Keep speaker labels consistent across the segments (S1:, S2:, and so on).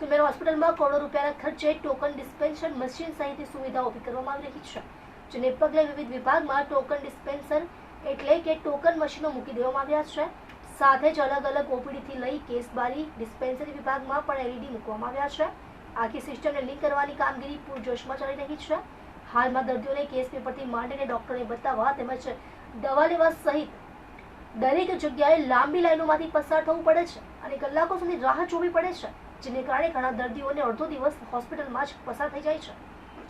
S1: Civil હોસ્પિટલમાં કરોડો રૂપિયાના ખર્ચે ટોકન ડિસ્પેન્સર મશીન સહિતની સુવિધાઓ ઊભી કરવામાં આવી રહી છે, જેને પગલે વિવિધ વિભાગમાં ટોકન ડિસ્પેન્સર એટલે કે ટોકન મશીનો મૂકી દેવામાં આવ્યા છે. સાથે જ અલગ અલગ ઓપીડીથી લઈ કેસબારી ડિસ્પેન્સરી વિભાગમાં પણ એલઈડી મૂકવામાં આવ્યા છે. આખી સિસ્ટમને લિંક કરવાની કામગીરી પૂરજોશમાં ચાલી રહી છે. હાલમાં દર્દીઓને કેસ પેપરથી માંડીને ડોક્ટરને બતાવવા તેમજ દવા લેવા સહિત દરેક જગ્યાએ લાંબી લાઈનોમાંથી પસાર થવું પડે છે અને કલાકો સુધી રાહ જોવી પડે છે. જેને કારણે ઘણા દર્દીઓને અડધો દિવસ હોસ્પિટલમાં જ પસાર થઈ જાય છે.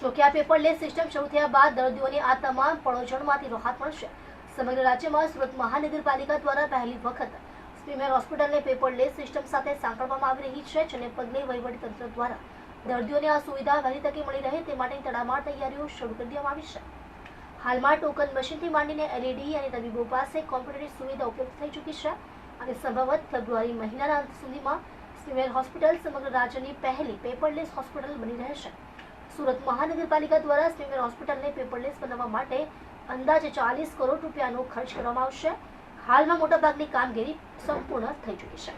S1: જોકે આ પેપરલેસ સિસ્ટમ શરૂ થયા બાદ દર્દીઓને આ તમામ પડોજણમાંથી રાહત મળશે. સમગ્ર રાજ્યમાં સુરત મહાનગરપાલિકા દ્વારા પહેલી વખત સ્પીમેર હોસ્પિટલને પેપરલેસ સિસ્ટમ સાથે સાંકળવામાં આવી રહી છે, જેને પગલે વહીવટીતંત્ર દ્વારા દર્દીઓને આ સુવિધા વહેલી તકે મળી રહે તે માટે તડામાર તૈયારીઓ શરૂ કરી દેવામાં આવી છે. હાલમાં ટોકન મશીનથી માંડીને એલઈડી અને તબીબો પાસે કોમ્પ્યુટરની સુવિધા ઉપલબ્ધ થઈ ચૂકી છે. અને સંભવત ફેબ્રુઆરી મહિનાના અંત સુધીમાં સિવિલ હોસ્પિટલ સમગ્ર રાજ્યની પહેલી પેપરલેસ હોસ્પિટલ બની રહેશે. સુરત મહાનગરપાલિકા દ્વારા સિવિલ હોસ્પિટલને પેપરલેસ બનાવવા માટે અંદાજે ચાલીસ કરોડ રૂપિયાનો ખર્ચ કરવામાં આવશે. હાલમાં મોટાભાગની કામગીરી સંપૂર્ણ થઈ ચૂકી છે.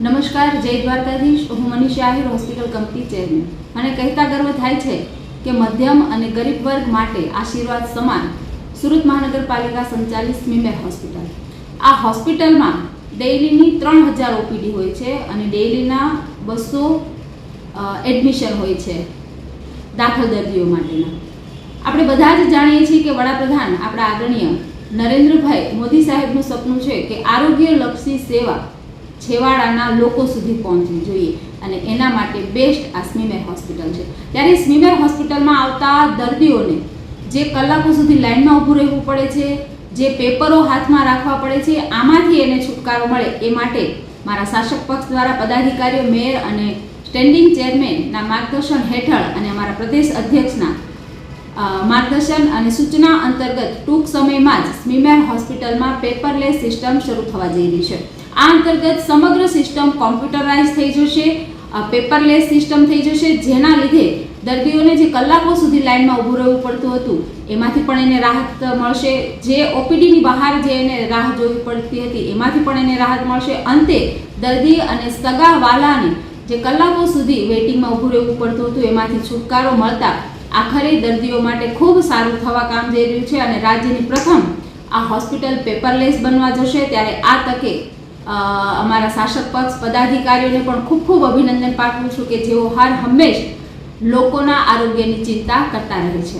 S2: નમસ્કાર, જય દ્વારકાધીશ. હું Manish Ahir, hospital company chairman. મને કહેતા ગર્વ થાય છે કે મધ્યમ અને ગરીબ વર્ગ માટે આશીર્વાદ સમાન સુરત મહાનગરપાલિકા સંચાલિત સ્મીમેર હોસ્પિટલ. આ હોસ્પિટલમાં ડેઇલીની ત્રણ હજાર ઓપીડી હોય છે અને ડેઇલીના બસો એડમિશન હોય છે દાખલ દર્દીઓ માટેના. આપણે બધા જ જાણીએ છીએ કે વડાપ્રધાન, આપણા આદરણીય નરેન્દ્રભાઈ મોદી સાહેબનું સપનું છે કે આરોગ્યલક્ષી સેવા છેવાડાના લોકો સુધી પહોંચવી જોઈએ અને એના માટે બેસ્ટ આ સ્મીમેર હોસ્પિટલ છે. ત્યારે સ્મીમેર હોસ્પિટલમાં આવતા દર્દીઓને જે કલાકો સુધી લાઇનમાં ઊભું રહેવું પડે છે જે પેપરો હાથમાં રાખવા પડે છે, આમાંથી એને છુટકારો મળે. એ માટે મારા શાસક પક્ષ દ્વારા પદાધિકારીઓ, મેયર અને સ્ટેન્ડિંગ ચેરમેનના માર્ગદર્શન હેઠળ અને અમારા પ્રદેશ અધ્યક્ષના માર્ગદર્શન અને સૂચના અંતર્ગત ટૂંક સમયમાં જ સ્મીમેર હોસ્પિટલમાં પેપરલેસ સિસ્ટમ શરૂ થવા જઈ રહી છે. આ અંતર્ગત સમગ્ર સિસ્ટમ કોમ્પ્યુટરાઇઝ થઈ જશે પેપરલેસ સિસ્ટમ થઈ જશે, જેના લીધે દર્દીઓને જે કલાકો સુધી લાઇનમાં ઊભું રહેવું પડતું હતું, એમાંથી પણ એને રાહત મળશે. જે ઓપીડીની બહાર જે એને રાહ જોવી પડતી હતી, એમાંથી પણ એને રાહત મળશે. અંતે દર્દી અને સગા વાલાને જે કલાકો સુધી વેઇટિંગમાં ઊભું રહેવું પડતું હતું, એમાંથી છુટકારો મળતા આખરે દર્દીઓ માટે ખૂબ સારું થવા કામ જઈ રહ્યું છે અને રાજ્યની પ્રથમ આ હોસ્પિટલ પેપરલેસ બનવા જશે. ત્યારે આ તકે અમારા શાસક પક્ષ પદાધિકારીઓને પણ ખૂબ ખૂબ અભિનંદન પાઠવું છું કે જેઓ હાર હંમેશ લોકોના આરોગ્યની ચિંતા કરતા રહે છે.